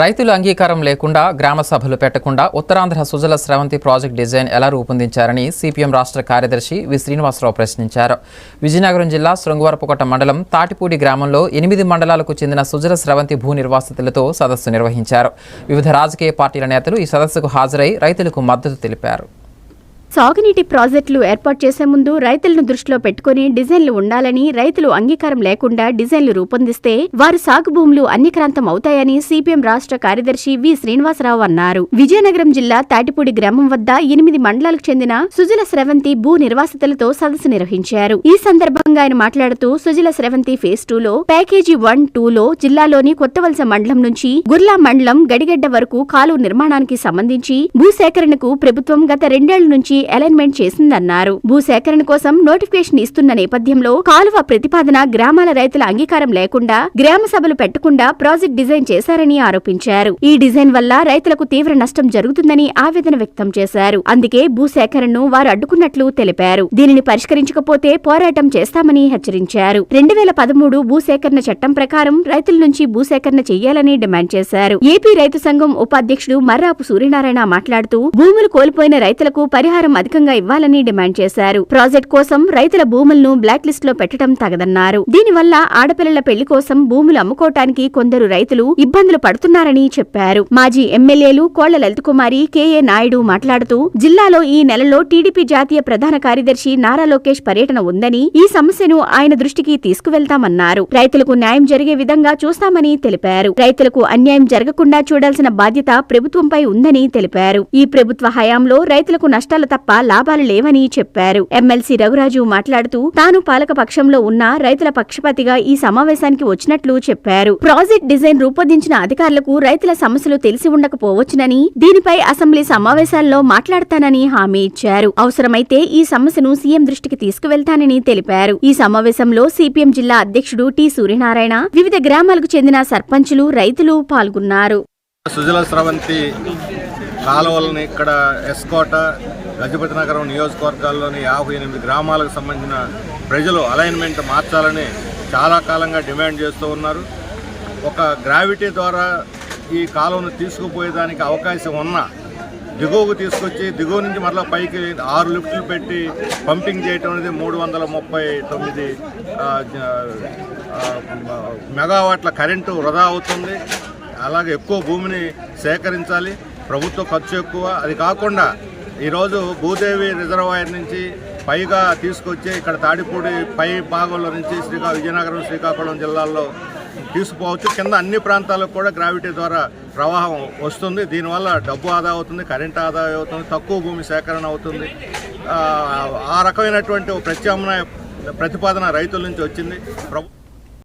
రైతుల అంగీకారం లేకుండా గ్రామ సభలు పెట్టకుండా ఉత్తరాంధ్ర సుజల స్రవంతి ప్రాజెక్ట్ డిజైన్ ఎలా రూపొందించారని సిపిఎం రాష్ట్ర కార్యదర్శి వి. శ్రీనివాసరావు ప్రశ్నించారు. విజయనగరం జిల్లా శృంగవరపుకోట మండలం తాటిపూడి గ్రామంలో ఎనిమిది మండలాలకు చెందిన సుజల స్రవంతి భూ నిర్వాసితులతో సదస్సు నిర్వహించారు. వివిధ రాజకీయ పార్టీల నేతలు ఈ సదస్సుకు హాజరై రైతులకు మద్దతు తెలిపారు. సాగునీటి ప్రాజెక్టులు ఏర్పాటు చేసే ముందు రైతులను దృష్టిలో పెట్టుకుని డిజైన్లు ఉండాలని రైతులు అంగీకారం లేకుండా డిజైన్లు రూపొందిస్తే వారి సాగు భూములు అన్యక్రాంతం అవుతాయని సిపిఎం రాష్ట్ర కార్యదర్శి వి శ్రీనివాసరావు అన్నారు. విజయనగరం జిల్లా తాటిపూడి గ్రామం వద్ద ఎనిమిది మండలాలకు చెందిన సుజల స్రవంతి భూ నిర్వాసితులతో సదస్సు నిర్వహించారు. ఈ సందర్భంగా ఆయన మాట్లాడుతూ సుజల స్రవంతి ఫేజ్ టూ లో ప్యాకేజీ వన్ టూ లో జిల్లాలోని కొత్తవలస మండలం నుంచి గుర్లా మండలం గడిగడ్డ వరకు కాలువ నిర్మాణానికి సంబంధించి భూసేకరణకు ప్రభుత్వం గత రెండేళ్ళ నుంచి అలైన్మెంట్ చేసిందన్నారు. భూసేకరణ కోసం నోటిఫికేషన్ ఇస్తున్న నేపథ్యంలో కాలువ ప్రతిపాదన గ్రామాల రైతుల అంగీకారం లేకుండా గ్రామ సభలు పెట్టకుండా ప్రాజెక్ట్ డిజైన్ చేశారని ఆరోపించారు. ఈ డిజైన్ వల్ల రైతులకు తీవ్ర నష్టం జరుగుతుందని ఆవేదన వ్యక్తం చేశారు. అందుకే భూసేకరణను వారు అడ్డుకున్నట్లు తెలిపారు. దీనిని పరిష్కరించకపోతే పోరాటం చేస్తామని హెచ్చరించారు. రెండు వేల పదమూడు భూసేకరణ చట్టం ప్రకారం రైతుల నుంచి భూసేకరణ చెయ్యాలని డిమాండ్ చేశారు. ఏపీ రైతు సంఘం ఉపాధ్యక్షుడు మర్రాపు సూర్యనారాయణ మాట్లాడుతూ భూములు కోల్పోయిన రైతులకు పరిహారం అధికంగా ఇవ్వాలని డిమాండ్ చేశారు. ప్రాజెక్ట్ కోసం రైతుల భూములను బ్లాక్ లిస్ట్లో పెట్టడం తగదన్నారు. దీనివల్ల ఆడపిల్లల పెళ్ళి కోసం భూములు అమ్ముకోవటానికి కొందరు రైతులు ఇబ్బందులు పడుతున్నారని చెప్పారు. మాజీ ఎమ్మెల్యేలు కోళ్ళ లలితకుమారి కెఏ నాయుడు మాట్లాడుతూ జిల్లాలో ఈ నెలలో టీడీపీ జాతీయ ప్రధాన కార్యదర్శి నారా లోకేష్ పర్యటన ఉందని ఈ సమస్యను ఆయన దృష్టికి తీసుకువెళ్తామన్నారు. రైతులకు న్యాయం జరిగే విధంగా చూస్తామని తెలిపారు. రైతులకు అన్యాయం జరగకుండా చూడాల్సిన బాధ్యత ప్రభుత్వంపై ఉందని తెలిపారు. ఈ ప్రభుత్వ హయాంలో రైతులకు నష్టాలు తప్ప లాభాలు లేవని చెప్పారు. ఎమ్మెల్సీ రఘురాజు మాట్లాడుతూ తాను పాలక పక్షంలో ఉన్న రైతుల పక్షపాతిగా ఈ సమావేశానికి వచ్చినట్లు చెప్పారు. ప్రాజెక్ట్ డిజైన్ రూపొందించిన అధికారులకు రైతుల సమస్యలు తెలిసి ఉండకపోవచ్చునని దీనిపై అసెంబ్లీ సమావేశాల్లో మాట్లాడతానని హామీ ఇచ్చారు. అవసరమైతే ఈ సమస్యను సీఎం దృష్టికి తీసుకువెళ్తానని తెలిపారు. ఈ సమావేశంలో సిపిఎం జిల్లా అధ్యక్షుడు టి సూర్యనారాయణ వివిధ గ్రామాలకు చెందిన సర్పంచులు రైతులు పాల్గొన్నారు. సుజల స్రవంతి కాలువలను ఇక్కడ ఎస్కోట లక్ష్మీపతినగరం నగరం నియోజకవర్గాల్లోని యాభై ఎనిమిది గ్రామాలకు సంబంధించిన ప్రజలు అలైన్మెంట్ మార్చాలని చాలా కాలంగా డిమాండ్ చేస్తూ ఉన్నారు. ఒక గ్రావిటీ ద్వారా ఈ కాలువను తీసుకుపోయేదానికి అవకాశం ఉన్నా దిగువకు తీసుకొచ్చి దిగువ నుంచి మరలా పైకి ఆరు లిఫ్ట్లు పెట్టి పంపింగ్ చేయటం అనేది మూడు వందల ముప్పై తొమ్మిది మెగావాట్ల కరెంటు వృధా అవుతుంది. అలాగే ఎక్కువ భూమిని సేకరించాలి. ప్రభుత్వ ఖర్చు ఎక్కువ. అది కాకుండా ఈరోజు భూదేవి రిజర్వాయర్ నుంచి పైగా తీసుకొచ్చి ఇక్కడ తాడిపూడి పై భాగంలో నుంచి శ్రీకా విజయనగరం శ్రీకాకుళం జిల్లాల్లో తీసుకుపోవచ్చు. కింద అన్ని ప్రాంతాలకు కూడా గ్రావిటీ ద్వారా ప్రవాహం వస్తుంది. దీనివల్ల డబ్బు ఆదా అవుతుంది కరెంట్ ఆదా అవుతుంది తక్కువ భూమి సేకరణ అవుతుంది. ఆ, రకమైనటువంటి ప్రత్యామ్నాయ ప్రతిపాదన రైతుల నుంచి వచ్చింది. ప్రభు